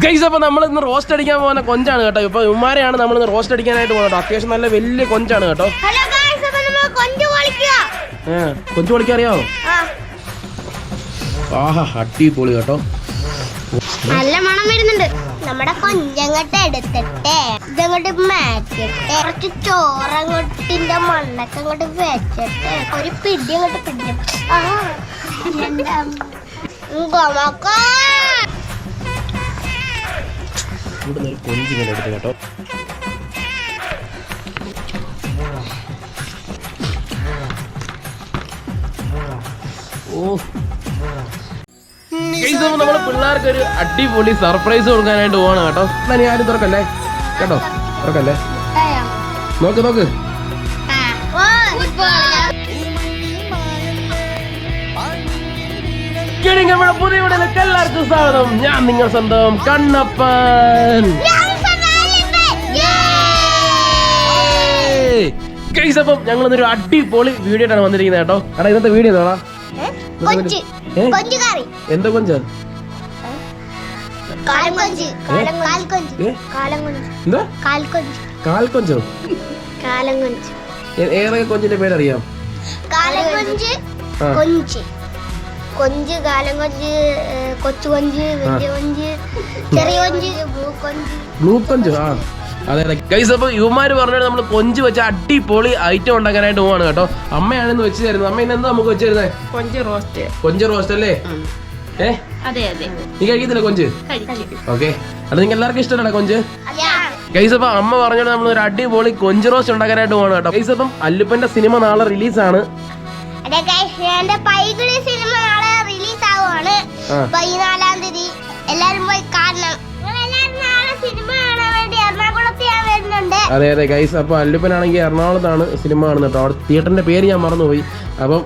Guys അപ്പോൾ നമ്മൾ ഇന്ന് റോസ്റ്റ് അടിക്കാൻ പോകുന്ന കൊഞ്ചാണ് കേട്ടോ. ഇപ്പൊ ഉമ്മാരെയാണ് നമ്മൾ ഇന്ന് റോസ്റ്റ് അടിക്കാനായിട്ട് പോകുന്നത് അത്യാവശ്യം നല്ല വലിയ കൊഞ്ചാണ് കേട്ടോ. നമ്മൾ കൊഞ്ചു പൊളിക്കാൻ അറിയാമോ ആഹാ അടിപൊളി കേട്ടോ. നല്ല മണം വരുന്നുണ്ട്. നമ്മുടെ കൊഞ്ചങ്ങോട്ട് എടുത്തിട്ട് ഇതങ്ങോട്ട് മാറ്റിട്ട് കുറച്ച് ചോറങ്ങോട്ടിന്റെ മണ്ണൊക്കെ അങ്ങോട്ട് വെച്ചിട്ട് ഒരു പിടി അങ്ങോട്ട് പിടിക്കും. ആ, എന്താ? കൂടുതൽ ഒരു കൊഞ്ച് ഇങ്ങനെ എടുത്ത് കേട്ടോ. ഓ നമ്മൾ പിള്ളേർക്ക് ഒരു അടിപൊളി സർപ്രൈസ് കൊടുക്കാനായിട്ട് പോവാണ് കേട്ടോ. എന്നാ ഞാനും തുറക്കല്ലേ കേട്ടോ തുറക്കല്ലേ നോക്ക് നോക്ക്. കിഴങ്ങ നമ്മുടെ പുതിയ വീടിലേക്ക് എല്ലാവർക്കും സ്വാഗതം. ഞാൻ നിങ്ങൾ സ്വന്തം കണ്ണപ്പൻ. ഗൈസ് അപ്പം ഞങ്ങൾ ഇന്നൊരു അടിപൊളി വീഡിയോ ആണ് വന്നിരിക്കുന്നത് കേട്ടോ. എടാ ഇന്നത്തെ വീഡിയോ എന്താ? എന്താ കൊഞ്ചാ? കാലം കൊഞ്ച്. കാലം കാൽ കൊഞ്ച്. ഏ? എന്താ? കാൽ കൊഞ്ച്. കാൽ കൊഞ്ചോ? കാലം ഏതൊക്കെ കൊഞ്ചിന്റെ പേരറിയാം? കൊഞ്ച്. കൊഞ്ച് കാലം കൊഞ്ച് കൊച്ചു കൊഞ്ച് വലിയ കൊഞ്ച് ചെറിയ കൊഞ്ച് ബ്ലൂ കൊഞ്ച്. ബ്ലൂ കൊഞ്ച് ആ. അതെ അതെ. ഗൈസ് അപ്പൊ യുവമാര് പറഞ്ഞാൽ നമ്മൾ കൊഞ്ച് വെച്ച അടിപൊളി ഐറ്റം ഉണ്ടാക്കാനായിട്ട് പോവാണ് കേട്ടോ. അമ്മയാണ് വെച്ച് തരുന്നത്. അമ്മ ഇന്ന് എന്താ നമുക്ക് വെച്ച് തരുന്നത് കൊഞ്ച് റോസ്റ്റ് കൊഞ്ച് റോസ്റ്റ് അല്ലേ? ഏ? അതെ അതെ. നീ കഴിക്കത്തില്ല കൊഞ്ച്? ഓക്കെ. അത് നിങ്ങൾ എല്ലാവർക്കും ഇഷ്ടമല്ലേ കൊഞ്ച്? ഗൈസ് അപ്പം അമ്മ പറഞ്ഞോണ്ട് നമ്മൾ ഒരു അടിപൊളി കൊഞ്ച് റോസ്റ്റ് ഉണ്ടാക്കാനായിട്ട് പോവാണ് കേട്ടോ. ഗൈസ് അപ്പം അല്ലുപ്പന്റെ സിനിമ നാളെ റിലീസാണ് അതെ guys, എന്റെ പൈകിളി സിനിമ ആവുകയാണ് പതിനാലാം തീയതി എല്ലാരും പോയി കാണണം. കാണാൻ അതെ അതെ ഗൈസ് അപ്പോൾ അല്ലുപ്പനാണെങ്കിൽ എറണാകുളത്താണ് സിനിമ കാണുന്നത് കേട്ടോ. അവിടെ തിയേറ്ററിന്റെ പേര് ഞാൻ മറന്നുപോയി. അപ്പം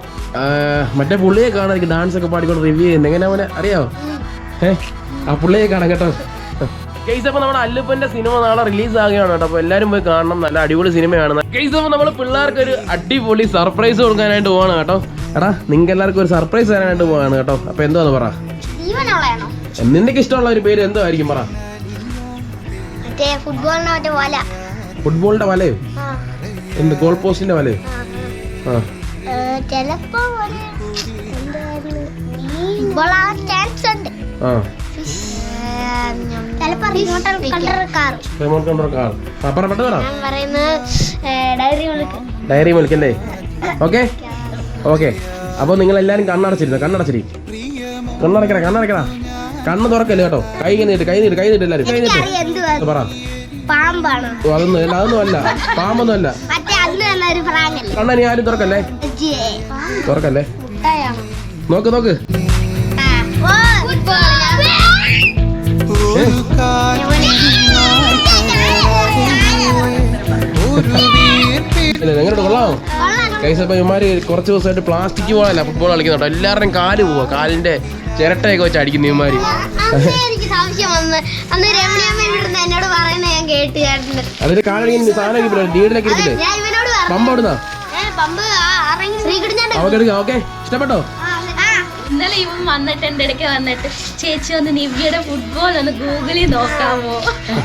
മറ്റേ പുള്ളിയെ കാണാൻ ഡാൻസ് ഒക്കെ പാടിക്കൊണ്ട് റിവ്യൂ ചെയ്യുന്നത്. എങ്ങനെ അവനെ അറിയാവോ ഏഹ് ആ പുള്ളിയെ കാണാം കേട്ടോ. ഗൈസ് അപ്പോൾ നമ്മുടെ അല്ലുപ്പന്റെ സിനിമ നാളെ റിലീസ് ആകുകയാണ് കേട്ടോ. അപ്പോൾ എല്ലാവരും പോയി കാണണം. നല്ല അടിപൊളി സിനിമയാണ് ഗൈസ് അപ്പോൾ നമ്മൾ പിള്ളേർക്ക് ഒരു അടിപൊളി സർപ്രൈസ് കൊടുക്കാനായിട്ട് പോവാണ് കേട്ടോ. എടാ നിങ്ങൾക്ക് എല്ലാവർക്കും ഒരു സർപ്രൈസ് തരാനായിട്ട് പോവാണ് കേട്ടോ. അപ്പോൾ അത് പറ? നിനക്ക് ഇഷ്ടമുള്ള ഒരു പേര് എന്തോ ആയിരിക്കും പറ ഫുട്ബോളിന്റെ വലയോ? എന്ത് ഗോൾ പോസ്റ്റിന്റെ വലയോ? ആ ചിലപ്പോ ഡയറി മിൽക്ക് ഡയറി മിൽക്ക് അല്ലേ ഓക്കെ ഓക്കെ. അപ്പോൾ നിങ്ങൾ എല്ലാവരും കണ്ണടച്ചിരുന്നു? കണ്ണടച്ചിരി. കണ്ണടക്കട കണ്ണടക്കട. കണ്ണ് തുറക്കല്ലേ കേട്ടോ? കൈ നീട്ട് കൈ നീട്ട് കൈ നീട്ട് എല്ലാവരും കൈ നീട്ട് പറ. അതൊന്നും അല്ല അതൊന്നും അല്ല. പാമ്പൊന്നും അല്ല കണ്ണനി ആരും തുറക്കല്ലേ? തുറക്കല്ലേ? നോക്ക് നോക്ക്. എങ്ങനെയുണ്ട് കൊള്ളാമോ കൈസ് അപ്പം ഇമാര് കുറച്ച് ദിവസമായിട്ട് പ്ലാസ്റ്റിക് പോകാനല്ല ഫുട്ബോൾ കളിക്കുന്നുണ്ടോ. എല്ലാവരുടെയും കാൽ പോവാ. കാലിന്റെ ചിരട്ടയൊക്കെ വെച്ച് അടിക്കുന്നു കേട്ടിട്ടുണ്ട്. അതിന്റെ കാലടിക്കുന്ന സാധനം ഇരിപ്പില്ലേ? ഡീഡിലൊക്കെ ഞാൻ ഇവനോട് പറഞ്ഞു പമ്പ് എടുക്കാം. ഓക്കെ. ഇഷ്ടപ്പെട്ടോ? ഇന്നലെ ഇവൻ വന്നിട്ട് എന്റെ ഇടയ്ക്ക് വന്നിട്ട് ചേച്ചി ഒന്ന് നിവ്യയുടെ ഫുട്ബോൾ ഒന്ന് ഗൂഗിളിൽ നോക്കാമോ?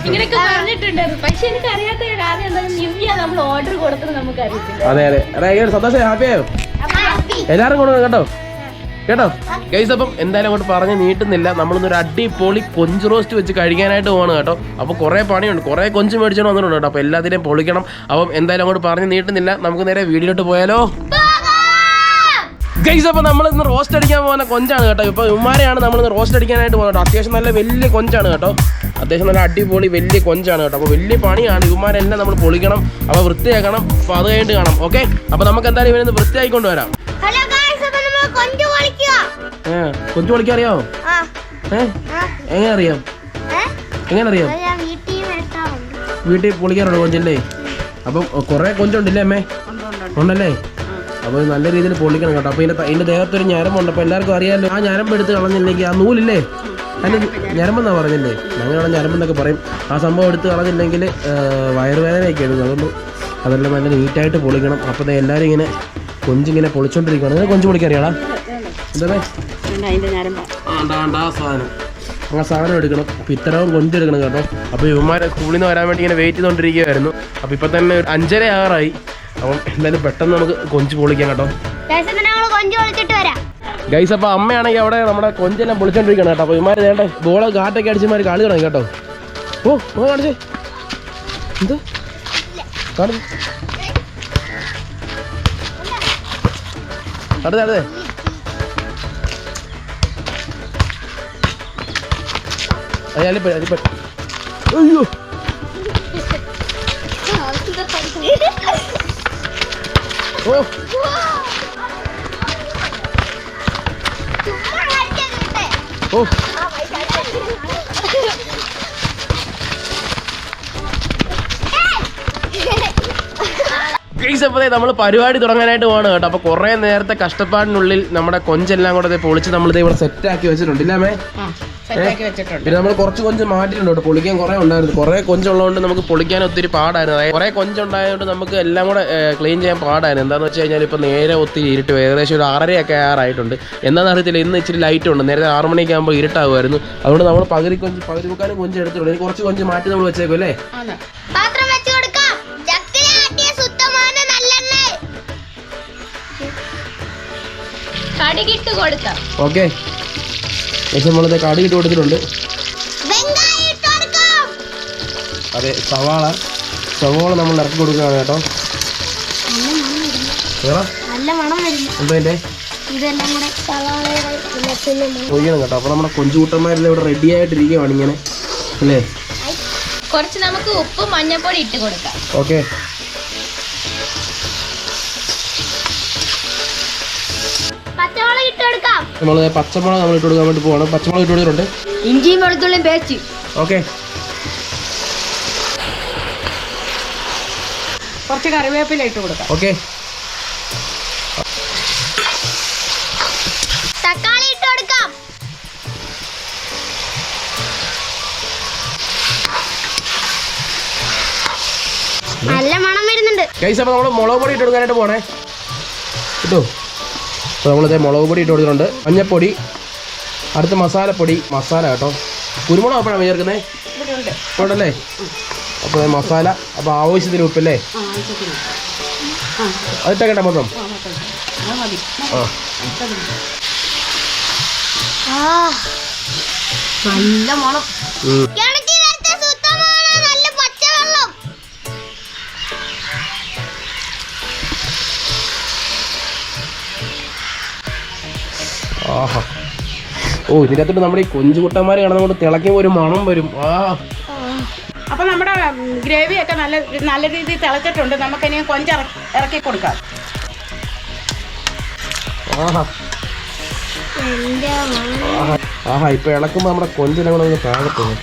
ഇങ്ങനെയൊക്കെ പറഞ്ഞിട്ടുണ്ടായിരുന്നു പക്ഷെ എനിക്ക് അറിയാത്ത കാര്യം എന്തായാലും നിവ്യ നമ്മൾ ഓർഡർ കൊടുത്തത് നമുക്ക് അറിയത്തില്ല അതെ. അതെ സന്തോഷം ഹാപ്പി ആയോ? എല്ലാവരും കേട്ടോ. കേട്ടോ? ഗൈസ് അപ്പം എന്തായാലും അങ്ങോട്ട് പറഞ്ഞ് നീട്ടുന്നില്ല. നമ്മളിന്നൊരു അടിപൊളി കൊഞ്ച് റോസ്റ്റ് വെച്ച് കഴിക്കാനായിട്ട് പോകണം കേട്ടോ. അപ്പോൾ കുറേ പണിയുണ്ട്. കുറേ കൊഞ്ച് മേടിച്ചോണ്ട് വന്നിട്ടുണ്ട് കേട്ടോ. അപ്പോൾ എല്ലാത്തിനെയും പൊളിക്കണം. അപ്പം എന്തായാലും അങ്ങോട്ട് പറഞ്ഞ് നീട്ടുന്നില്ല. നമുക്ക് നേരെ വീഡിയോട്ട് പോയാലോ? ഗൈസ് അപ്പോൾ നമ്മൾ ഇന്ന് റോസ്റ്റ് അടിക്കാൻ പോകുന്ന കൊഞ്ചാണ് കേട്ടോ. ഇപ്പോൾ ഉമ്മാരെയാണ് നമ്മൾ ഇന്ന് റോസ്റ്റ് അടിക്കാനായിട്ട് പോകുന്നത് അത്യാവശ്യം നല്ല വലിയ കൊഞ്ചാണ് കേട്ടോ. അത്യാവശ്യം നല്ല അടിപൊളി വലിയ കൊഞ്ചാണ് കേട്ടോ. അപ്പോൾ വലിയ പണിയാണ്. ഇവന്മാരെല്ലാം നമ്മൾ പൊളിക്കണം. അപ്പോൾ വൃത്തിയാക്കണം. അപ്പോൾ അത് കഴിഞ്ഞിട്ട് കാണാം. ഓക്കെ അപ്പോൾ നമുക്ക് എന്തായാലും ഇവനെ വൃത്തിയാക്കി കൊണ്ടുവരാം ഹലോ ഗായ്സ് അപ്പൊ നമ്മൾ കൊഞ്ചു പൊളിക്കാൻ അറിയാമോ എങ്ങനെ അറിയാം? എങ്ങനെ അറിയാം? ഞാൻ വീട്ടിൽ വെട്ടാറുണ്ട് വീട്ടിൽ പൊളിക്കാറുണ്ട് കൊഞ്ചല്ലേ? അപ്പം കുറേ കൊഞ്ചുണ്ടല്ലേ അമ്മേ? ഉണ്ടല്ലേ? അപ്പോൾ നല്ല രീതിയിൽ പൊള്ളിക്കണം കേട്ടോ. അപ്പോൾ ഇതിന്റെ ഇതിന്റെ ദേഹത്തൊരു ഞരമ്പുണ്ട്. അപ്പോൾ എല്ലാവർക്കും അറിയാമല്ലോ ആ ഞരമ്പ് എടുത്ത് കളഞ്ഞില്ലെങ്കിൽ ആ നൂലില്ലേ? അതിന് ഞരമ്പെന്നാ പറഞ്ഞില്ലേ? ഞങ്ങളുടെ ഞരമ്പെന്നൊക്കെ പറയും. ആ സംഭവം എടുത്ത് കളഞ്ഞില്ലെങ്കിൽ വയറുവേദനയൊക്കെ എടുക്കും. അതുകൊണ്ട് അതെല്ലാം നല്ല നീറ്റായിട്ട് പൊളിക്കണം. അപ്പോൾ ദേ എല്ലാവരും ഇങ്ങനെ കൊഞ്ചിങ്ങനെ പൊളിച്ചോണ്ടിരിക്കുകയാണ് അങ്ങനെ കൊഞ്ച് പൊളിക്കാൻ അറിയാടാ? എന്താ ആണ്ടാ സാധനം. ആ സാധനം എടുക്കണം. അപ്പോൾ ഇത്രയും കൊഞ്ചെടുക്കണം കേട്ടോ. അപ്പോൾ ഇവന്മാരെ സ്കൂളിൽ നിന്ന് വരാൻ വേണ്ടി ഇങ്ങനെ വെയിറ്റ് ചെയ്തുകൊണ്ടിരിക്കുകയായിരുന്നു അപ്പോൾ ഇപ്പം തന്നെ അഞ്ചര ആറായി. അപ്പം എന്തായാലും പെട്ടെന്ന് നമുക്ക് കൊഞ്ച് പൊളിക്കാം കേട്ടോ. ഗൈസ് അപ്പൊ അമ്മയാണെങ്കിൽ അവിടെ നമ്മുടെ കൊഞ്ചെല്ലാം പൊളിച്ചോണ്ടിരിക്കണം കേട്ടോ. അപ്പോൾ ഇമാര് വേണ്ട ബോളെ കാട്ടൊക്കെ അടിച്ചമാർ കളി തുടങ്ങി കേട്ടോ. ഓ ഓ കാണിച്ചേ. എന്ത്? കാണിച്ചു. അടുത്തേ അയ്യോ ഓ ഓ ഗൈസ് അപ്പോൾ നമ്മൾ പരിപാടി തുടങ്ങാനായിട്ട് പോകണം കേട്ടോ. അപ്പോൾ കുറേ നേരത്തെ കഷ്ടപ്പാടിനുള്ളിൽ നമ്മുടെ കൊഞ്ചെല്ലാം കൂടെ പൊളിച്ച് നമ്മൾ ഇവിടെ സെറ്റ് ആക്കി വെച്ചിട്ടുണ്ട്. ഇല്ലാമേ പിന്നെ നമ്മൾ കുറച്ച് കൊഞ്ച് മാറ്റിയിട്ടുണ്ട് കേട്ടോ. പൊളിക്കാൻ കുറെ ഉണ്ടായിരുന്നു. കുറെ കൊഞ്ചുള്ളതുകൊണ്ട് നമുക്ക് പൊളിക്കാൻ ഒത്തിരി പാടായിരുന്നു. അതായത് കുറെ കൊഞ്ചുണ്ടായതുകൊണ്ട് നമുക്ക് എല്ലാം കൂടെ ക്ലീൻ ചെയ്യാൻ പാടായിരുന്നു. എന്താണെന്ന് വെച്ച് കഴിഞ്ഞാൽ ഇപ്പോൾ നേരെ ഒത്തിരി ഇരുട്ട്. ഏകദേശം ഒരു ആറരയൊക്കെ ആറായിട്ടുണ്ട്. എന്താണെന്ന് അറിയത്തില്ല ഇന്ന് ഇച്ചിരി ലൈറ്റ് ഉണ്ട്. നേരത്തെ ആറ് മണിയൊക്കെ ആകുമ്പോൾ ഇരുട്ടാകുമായിരുന്നു. അതുകൊണ്ട് നമ്മൾ പകുതി കൊഞ്ച് പകുതി മുക്കാലും കൊഞ്ച് എടുത്തിട്ടുണ്ട് ഇനി കുറച്ച് കൊഞ്ച് മാറ്റി നമ്മൾ വെച്ചേക്കും അല്ലേ? കടുകിട്ട് കൊടുക്കാം. ഓക്കെ. ഏകദേശം നമ്മളത് കാടിയിട്ട് ഇട്ട് കൊടുത്തിട്ടുണ്ട്. അതെ സവാള. സവാള നമ്മൾ ഇറക്കി കൊടുക്കുകയാണ് കേട്ടോ. കൂടെ ഒഴിക്കണം കേട്ടോ. അപ്പോൾ നമ്മുടെ കൊഞ്ചുകൂട്ടന്മാരെല്ലാം ഇവിടെ റെഡി ആയിട്ടിരിക്കുകയാണ് ഇങ്ങനെ. അല്ലേ? കുറച്ച് നമുക്ക് ഉപ്പ് മഞ്ഞപ്പൊടി ഇട്ട് കൊടുക്കാം. ഓക്കെ കൊടുക്കാം. നമ്മൾ പച്ചമുളക് നമ്മൾ ഇട്ട് കൊടുക്കാൻ വേണ്ടി പോവാണ്. പച്ചമുളക് ഇട്ട് കൊടുത്തിട്ടുണ്ട്. ഇഞ്ചിയും വെളുത്തുള്ളിയും പേസ്റ്റ്. ഓക്കെ. കുറച്ച് കറിവേപ്പില ഇട്ട് കൊടുക്കാം. ഓക്കെ. തക്കാളി ഇട്ട് കൊടുക്കാം. നല്ല മണം വരുന്നുണ്ട്. കൈസ് അപ്പോൾ നമ്മൾ മുളക് പൊടി ഇട്ട് കൊടുക്കാനായിട്ട് പോണേ. കിട്ടോ? അപ്പോൾ നമ്മളിത് മുളക് പൊടി ഇട്ട് കൊടുത്തിട്ടുണ്ട്. മഞ്ഞപ്പൊടി അടുത്ത മസാലപ്പൊടി മസാല കേട്ടോ. കുരുമുളക് അപ്പോഴാണ് ചേർക്കുന്നത് ഉണ്ടല്ലേ അപ്പോൾ മസാല അപ്പോൾ ആവശ്യത്തിന് ഉപ്പല്ലേ? അതിട്ടേക്കട്ടെ മൊത്തം. ആ നല്ല മണം ആഹാ. ഓ ഇതിന്റെ അകത്തോട്ട് നമ്മുടെ ഈ കൊഞ്ചുകുട്ടന്മാർ കിടന്നുകൊണ്ട് തിളക്കി ഒരു മണം വരും. ആ. അപ്പൊ നമ്മുടെ ഗ്രേവി ഒക്കെ നല്ല നല്ല രീതിയിൽ തിളച്ചിട്ടുണ്ട്. നമുക്കിനി കൊഞ്ച് ഇറക്കി ഇറക്കി കൊടുക്കാം. ആഹാ. ഇപ്പൊ ഇളക്കുമ്പോ നമ്മുടെ കൊഞ്ചിനെ കൂടെ ഒന്ന് പാകത്തുന്നു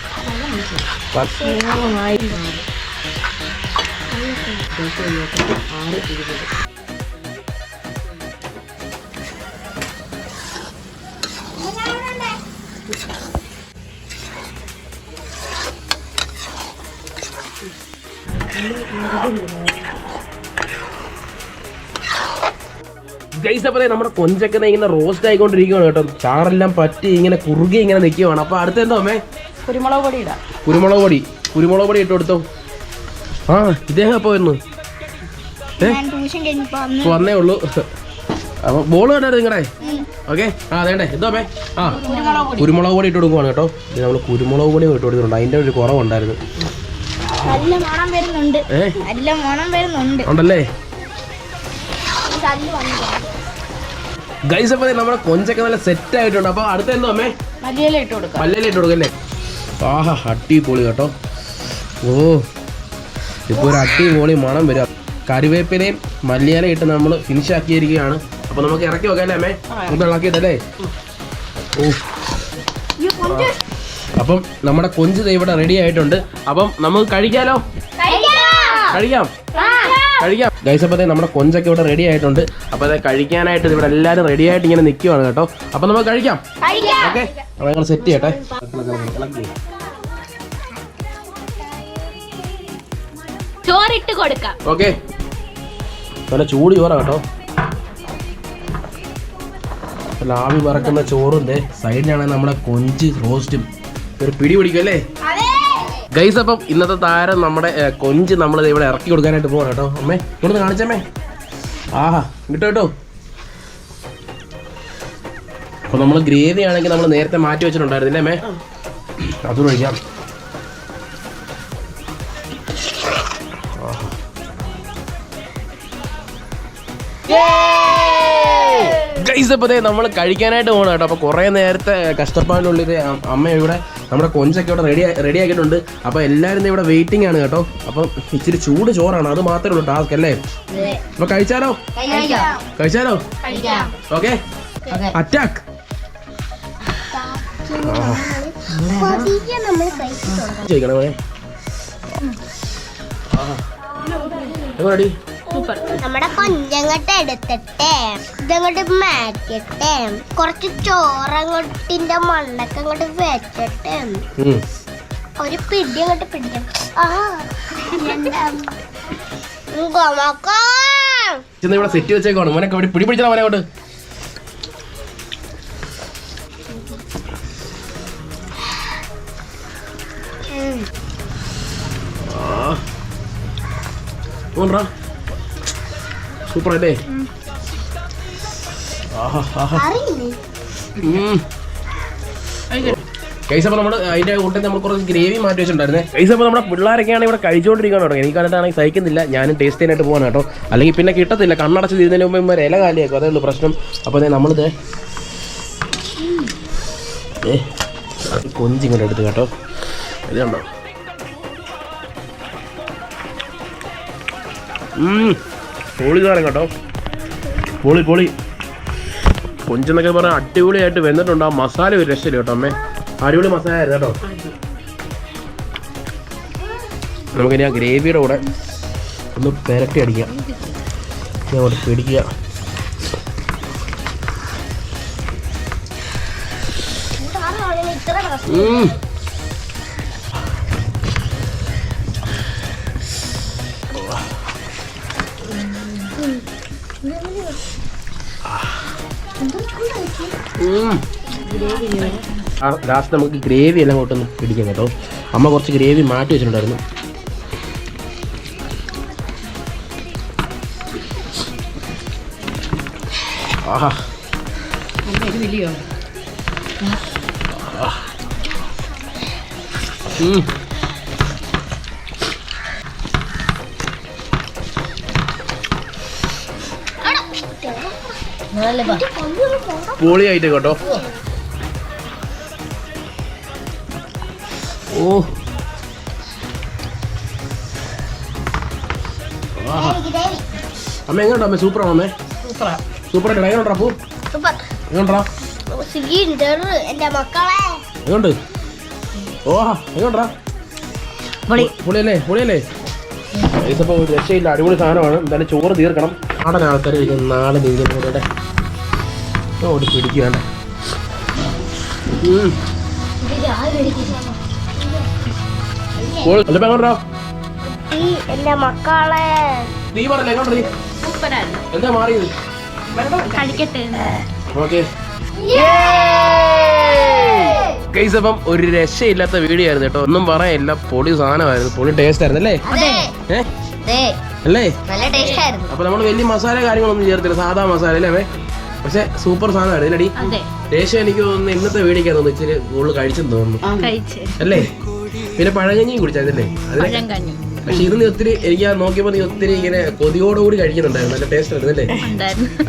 ഗൈസ് അപ്പോൾ നമ്മുടെ കൊഞ്ചൊക്കെ ഇങ്ങനെ റോസ്റ്റ് ആയിക്കൊണ്ടിരിക്കുകയാണ് കേട്ടോ. ചാറെല്ലാം പറ്റി ഇങ്ങനെ കുറുകി ഇങ്ങനെ നിൽക്കുകയാണ്. അപ്പോൾ അടുത്ത എന്താ അമ്മേ? കുരുമുളക് പൊടി ഇടാം. കുരുമുളക് പൊടി. കുരുമുളക് പൊടി ഇട്ട് കൊടുത്തോ. ആ ഇദ്ദേഹം അപ്പോൾ വരുന്നു അന്ന് വന്നേ ഉള്ളൂ. അപ്പോൾ ബോൾ കണ്ടായിരുന്നു നിങ്ങളെ ഓക്കെ? ആ അതേണ്ടേ എന്തോ അമ്മേ? ആ. കുരുമുളക് പൊടി. ഇട്ട് കൊടുക്കുവാണ് കേട്ടോ. നമ്മൾ കുരുമുളക് പൊടി ഇട്ട് കൊടുത്തിട്ടുണ്ട്. അതിന്റെ ഒരു കുറവുണ്ടായിരുന്നു. നല്ല മണം വരുന്നുണ്ട്. ഏ? നല്ല മണം വരുന്നുണ്ട്. ഉണ്ടല്ലേ? ഗൈസ് അപ്പോൾ നമ്മുടെ കൊഞ്ചൊക്കെ നല്ല സെറ്റ് ആയിട്ടുണ്ട്. അപ്പോൾ അടുത്ത എന്തോ അമ്മേ? മല്ലിയില ഇട്ട് കൊടുക്കാം. പല്ലിൽ ഇട്ട് കൊടുക്കല്ലേ ആഹാ അടിപൊളി കേട്ടോ. ഓ ഇപ്പോൾ ഒരു അടിപൊളി മണം വരും. കറിവേപ്പിലയും മല്ലിയില ഇട്ട് നമ്മൾ ഫിനിഷ് ആക്കിയിരിക്കുകയാണ്. അപ്പോൾ നമുക്ക് ഇറക്കി വെക്കാം അല്ലേ അമ്മേ? നമുക്ക് ഇളക്കിയിട്ടല്ലേ? ഓ. അപ്പം നമ്മുടെ കൊഞ്ച് ഇവിടെ റെഡി ആയിട്ടുണ്ട്. അപ്പം നമുക്ക് കഴിക്കാലോ? കഴിക്കാം. കഴിക്കാം? ഗൈസ് അപ്പോൾ നമ്മുടെ കൊഞ്ചൊക്കെ ഇവിടെ റെഡി ആയിട്ടുണ്ട്. അപ്പോൾ അത് കഴിക്കാനായിട്ട് ഇവിടെ എല്ലാവരും റെഡി ആയിട്ട് ഇങ്ങനെ നിൽക്കുവാണ് കേട്ടോ. അപ്പോൾ നമുക്ക് കഴിക്കാം. ഓക്കെ അപ്പോൾ ഞങ്ങൾ സെറ്റ് ചെയ്യട്ടെ. ചോറിട്ട് കൊടുക്കാം. ഓക്കെ നല്ല ചൂട് ചോറാ കേട്ടോ. ലാവി മറക്കുന്ന പറക്കുന്ന ചോറും ദേ. നമ്മുടെ കൊഞ്ച് റോസ്റ്റും ഒരു പിടി പിടിക്കും അല്ലേ ഗൈസ് അപ്പം ഇന്നത്തെ താരം നമ്മുടെ കൊഞ്ച് നമ്മൾ ഇവിടെ ഇറക്കി കൊടുക്കാനായിട്ട് പോകണം കേട്ടോ. അമ്മേ ഇങ്ങോട്ട് കാണിച്ചമ്മേ. ആഹാ കിട്ടോ കേട്ടോ. അപ്പൊ നമ്മൾ ഗ്രേവി ആണെങ്കിൽ നമ്മൾ നേരത്തെ മാറ്റി വെച്ചിട്ടുണ്ടായിരുന്നില്ലേ അമ്മേ? അതും കഴിക്കാം. ഗൈസ് ഇപ്പോൾ നമ്മൾ കഴിക്കാനായിട്ട് പോകണം കേട്ടോ. അപ്പോൾ കുറേ നേരത്തെ കഷ്ടപ്പാടിനുള്ളിൽ അമ്മ ഇവിടെ നമ്മുടെ കൊഞ്ചൊക്കെ ഇവിടെ റെഡി റെഡി ആക്കിയിട്ടുണ്ട്. അപ്പോൾ എല്ലാവരും ഇവിടെ വെയിറ്റിംഗ് ആണ് കേട്ടോ. അപ്പം ഇച്ചിരി ചൂട് ചോറാണ്. അത് മാത്രമേ ഉള്ളൂ ടാസ്ക് അല്ലേ? അപ്പോൾ കഴിച്ചാലോ? കഴിച്ചാലോ? ഓക്കെ അറ്റാക്ക് ചോദിക്കണേ മോനെ. റെഡി നമ്മുടെ കൊഞ്ചങ്ങട്ട് എടുത്തിട്ട് ഇതങ്ങോട്ട് മാറ്റിട്ട് കുറച്ച് ചോറങ്ങോട്ടിന്റെ മണ്ണൊക്കെ അങ്ങോട്ട് വെച്ചിട്ട്. ഒരു പിടി അങ്ങോട്ട് പിടിക്കും. ആ എന്താ? ഗമക്കാ. ചെന്ന് ഇവിടെ സെറ്റ് വെച്ചേക്കാണ് മോനെ ഇവിടെ പിടി പിടിച്ചാ മോനെ അങ്ങോട്ട്. ഉം. സൂപ്പർ അല്ലേ കൈസ് അപ്പോൾ നമ്മൾ അതിന്റെ കൂട്ടത്തിൽ നമ്മൾ കുറച്ച് ഗ്രേവി മാറ്റി വെച്ചിട്ടുണ്ടായിരുന്നേ. കൈസ് അപ്പോൾ നമ്മുടെ പിള്ളേരൊക്കെയാണ് ഇവിടെ കഴിച്ചുകൊണ്ടിരിക്കാൻ തുടങ്ങി എനിക്ക് കണ്ടിട്ടാണെങ്കിൽ സഹിക്കുന്നില്ല. ഞാനും ടേസ്റ്റ് ചെയ്യാനായിട്ട് പോകാൻ കേട്ടോ. അല്ലെങ്കിൽ പിന്നെ കിട്ടത്തില്ല. കണ്ണടച്ച് തീരുന്നതിന് മുമ്പ് ഇവന്മാർ ഇല കാലിയാക്കും. അതേ ഉള്ളൂ പ്രശ്നം. അപ്പോൾ നമ്മളിത് ഏ കൊഞ്ചിങ്ങോട്ട് എടുത്ത് കേട്ടോ. ഇത് കണ്ടോ? പൊളി സാധനം കേട്ടോ. പൊളി പൊളി. കൊഞ്ചെന്നൊക്കെ പറഞ്ഞാൽ അടിപൊളിയായിട്ട് വെന്നിട്ടുണ്ട് ആ മസാല ഒരു രക്ഷയില്ല കേട്ടോ അമ്മേ. അടിപൊളി മസാല ആയിരുന്നു കേട്ടോ. നമുക്കിനി ആ ഗ്രേവിയുടെ കൂടെ ഒന്ന് പെരട്ടി അടിക്കാം. അങ്ങോട്ട് പിടിക്കുക. ഇത്ര ലാസ്റ്റ് നമുക്ക് ഗ്രേവി എല്ലാം കൂട്ടൊന്ന് പിടിക്കാം കേട്ടോ. അമ്മ കുറച്ച് ഗ്രേവി മാറ്റി വെച്ചിട്ടുണ്ടായിരുന്നു. ആഹാ. പൊളിയായിട്ട് കേട്ടോ. ഓ. അമ്മ എങ്ങോട്ടാ അമ്മ? സൂപ്പറാണോ അമ്മേ? സൂപ്പർ ആയിട്ട്. എങ്ങോട്ടാ പൂ? സൂപ്പർ. എങ്ങോട്ടാ? എങ്ങോട്ട്? ഓഹാ എങ്ങോട്ടാ? പൊളിയല്ലേ പൊളിയല്ലേ? ഇതിപ്പോൾ ഒരു രക്ഷയില്ല. അടിപൊളി സാധനമാണ്. എന്തായാലും ചോറ് തീർക്കണം. നാടൻ ആൾക്കാർ നാളെ നീങ്ങി ഇരിക്കുന്നവരുടെ ഓടി പിടിക്കുകയാണ്. എന്റെ മക്കളെ. നീ പറഞ്ഞല്ലേ എങ്ങോട്ടാ എന്താ മാറിയത്? കളിക്കട്ടെ ഓക്കെ. ഗൈസ് അപ്പം ഒരു രക്ഷയില്ലാത്ത വീഡിയോ ആയിരുന്നു കേട്ടോ. ഒന്നും പറയാനില്ല പൊളി സാധനമായിരുന്നു. പൊളി ടേസ്റ്റ് ആയിരുന്നു അല്ലേ? അല്ലേ? നല്ല ടേസ്റ്റ് ആയിരുന്നു. അപ്പൊ നമ്മൾ വലിയ മസാല കാര്യങ്ങളൊന്നും ചേർത്തില്ല സാധാ മസാല അല്ലേ അവേ? പക്ഷെ സൂപ്പർ സാധനമാണ് ഇതിനടി അതെ. ടേസ്റ്റ് എനിക്ക് തോന്നുന്നു ഇന്നത്തെ വീടിക്കാൻ തോന്നുന്നു ഇച്ചിരി കൂടുതൽ കഴിച്ചെന്ന് തോന്നുന്നു. അല്ലേ? പിന്നെ പഴങ്കഞ്ഞിയും കുടിച്ചതല്ലേ അതിന് പക്ഷെ ഇത് നീ ഒത്തിരി എനിക്ക് ആ നോക്കിയപ്പോൾ നീ ഒത്തിരി ഇങ്ങനെ കൊതിയോടുകൂടി കഴിക്കുന്നുണ്ടായിരുന്നു. നല്ല ടേസ്റ്റ് ആയിരുന്നു അല്ലേ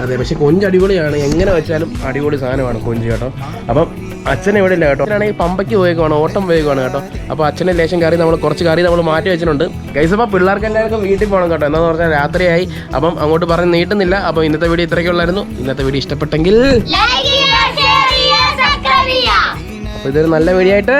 അതെ പക്ഷെ കൊഞ്ച് അടിപൊളിയാണ്. എങ്ങനെ വെച്ചാലും അടിപൊളി സാധനമാണ് കൊഞ്ച് കേട്ടോ. അപ്പം അച്ഛൻ ഇവിടെ ഇല്ല കേട്ടോ. അച്ഛനാണെങ്കിൽ പമ്പയ്ക്ക് പോയേക്കുവാണ് ഓട്ടം പോയേക്കുവാണ് കേട്ടോ. അപ്പോൾ അച്ഛനെ ലേശം കറി നമ്മൾ കുറച്ച് കറി നമ്മൾ മാറ്റി വെച്ചിട്ടുണ്ട്. ഗൈസ് അപ്പോൾ പിള്ളേർക്ക് എല്ലാവർക്കും വീട്ടിൽ പോകണം കേട്ടോ. എന്താണെന്ന് പറഞ്ഞാൽ രാത്രിയായി. അപ്പം അങ്ങോട്ട് പറഞ്ഞ് നീട്ടുന്നില്ല. അപ്പോൾ ഇന്നത്തെ വീഡിയോ ഇത്രയൊക്കെ ഉള്ളായിരുന്നു. ഇന്നത്തെ വീഡിയോ ഇഷ്ടപ്പെട്ടെങ്കിൽ ലൈക്ക് ചെയ്യുക ഷെയർ ചെയ്യുക സബ്സ്ക്രൈബ് ചെയ്യുക. അപ്പോൾ ഇതൊരു നല്ല വീഡിയോ ആയിട്ട്